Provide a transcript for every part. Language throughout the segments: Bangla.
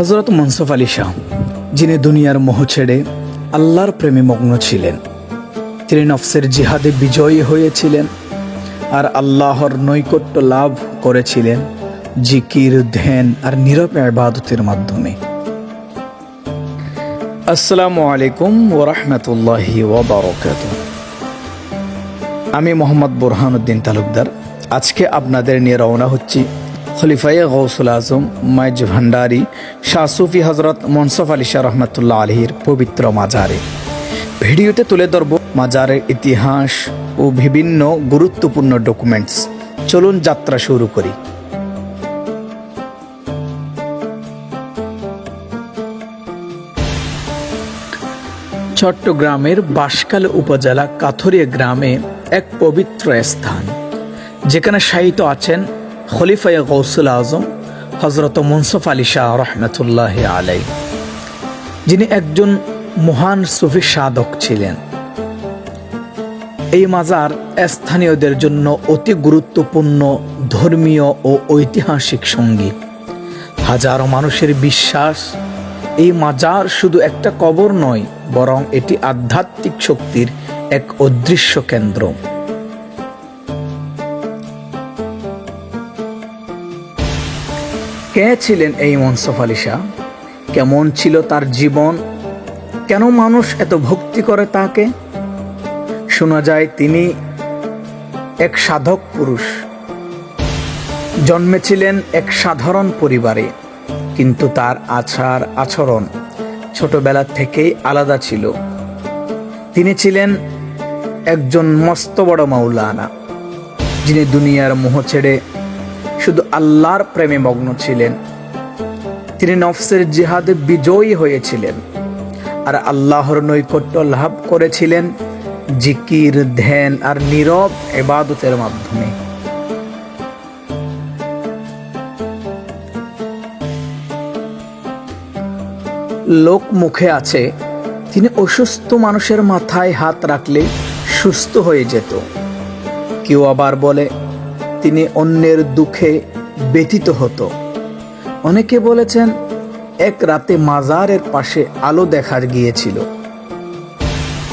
হজরত মনসুফ আলী শাহ, যিনি দুনিয়ার মোহ ছেড়ে আল্লাহর প্রেমে মগ্ন ছিলেন। তিনি নফসের জিহাদে বিজয়ী হয়েছিলেন আর আল্লাহর নৈকট্য লাভ করেছিলেন জিকির, ধ্যান আর নীরব আবাদতের মাধ্যমে। আসসালামু আলাইকুম ওরহমতুল্লাহি ওবরকাত আমি মোহাম্মদ বোরহানুদ্দিন তালুকদার। আজকে আপনাদের নিয়ে রওনা হচ্ছি খলিফায়ে গৌসুল আজম, মাইজ ভান্ডারি, শাহ সুফি হজরত মনসফ আলী শাহ রহমতুল্লাহ আলহির পবিত্র মাজারে। ভিডিওতে তুলে ধরব মাজারের ইতিহাস ও বিভিন্ন গুরুত্বপূর্ণ ডকুমেন্টস চলুন যাত্রা শুরু করি। চট্টগ্রামের বাঁশকাল উপজেলা কাথরিয়া গ্রামে এক পবিত্র স্থান, যেখানে শায়িত আছেন খলিফায়া গৌসুল আজম হজরত মুনসফ আলী শাহ রহমতুল্লাহ আলাই যিনি একজন মহান সুফি সাধক ছিলেন। এই মাজার স্থানীয়দের জন্য অতি গুরুত্বপূর্ণ ধর্মীয় ও ঐতিহাসিক সঙ্গী। হাজারো মানুষের বিশ্বাস, এই মাজার শুধু একটা কবর নয়, বরং এটি আধ্যাত্মিক শক্তির এক অদৃশ্য কেন্দ্র। কে ছিলেন এই মনসফ আলী শাহ? কেমন ছিল তার জীবন? কেন মানুষ এত ভক্তি করে তাকে? শোনা যায় তিনি এক সাধক পুরুষ। জন্মেছিলেন এক সাধারণ পরিবারে, কিন্তু তার আচার আচরণ ছোটবেলা থেকেই আলাদা ছিল। তিনি ছিলেন একজন মস্ত বড় মাওলানা, যিনি দুনিয়ার মোহ ছেড়ে শুধু আল্লাহর প্রেমে মগ্ন ছিলেন। তিনি নফসের জিহাদে বিজয়ী হয়েছিলেন। আর আল্লাহর নৈকট্য লাভ করেছিলেন জিকির, ধ্যান আর নীরব এবাদতের মাধ্যমে। লোক মুখে আছে, তিনি অসুস্থ মানুষের মাথায় হাত রাখলে সুস্থ হয়ে যেত। কেউ আবার বলে তিনি অন্যের দুঃখে ব্যতীত হতো। অনেকে বলেছেন, এক রাতে মাজারের পাশে আলো দেখা গিয়েছিল।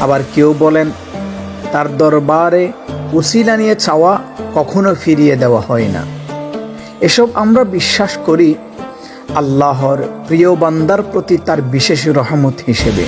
আবার কেউ বলেন, তার দরবারে উসিলা নিয়ে চাওয়া কখনো ফিরিয়ে দেওয়া হয় না। এসব আমরা বিশ্বাস করি, আল্লাহর প্রিয় বান্দার প্রতি তার বিশেষ রহমত হিসেবে।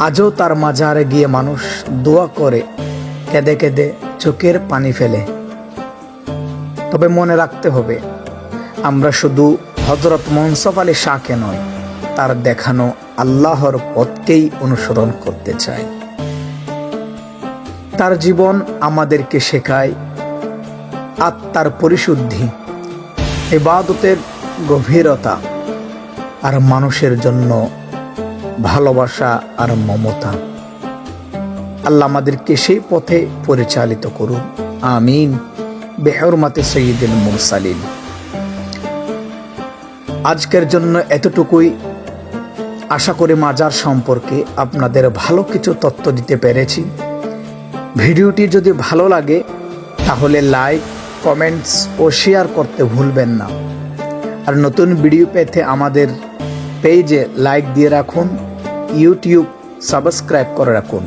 আজও তার মাজারে গিয়ে মানুষ দোয়া করে কেঁদে কেঁদে চোখের পানি ফেলে। তবে মনে রাখতে হবে, আমরা শুধু হজরত মনসফ আলী শাহকে নয়, তার দেখানো আল্লাহর পথকেই অনুসরণ করতে চাই। তার জীবন আমাদেরকে শেখায় আত্মার পরিশুদ্ধি এবাদতের গভীরতা আর মানুষের জন্য ভালোবাসা আর মমতা। আল্লাহ আমাদেরকে সেই পথে পরিচালিত করুন। আমিন। বেহরমাতে সঈদুল মুরসালিন। আজকের জন্য এতটুকুই। আশা করি মাজার সম্পর্কে আপনাদের ভালো কিছু তথ্য দিতে পেরেছি। ভিডিওটি যদি ভালো লাগে, তাহলে লাইক, কমেন্টস ও শেয়ার করতে ভুলবেন না। আর নতুন ভিডিও পেতে আমাদের পেজে লাইক দিয়ে রাখুন, ইউটিউব সাবস্ক্রাইব করে রাখুন।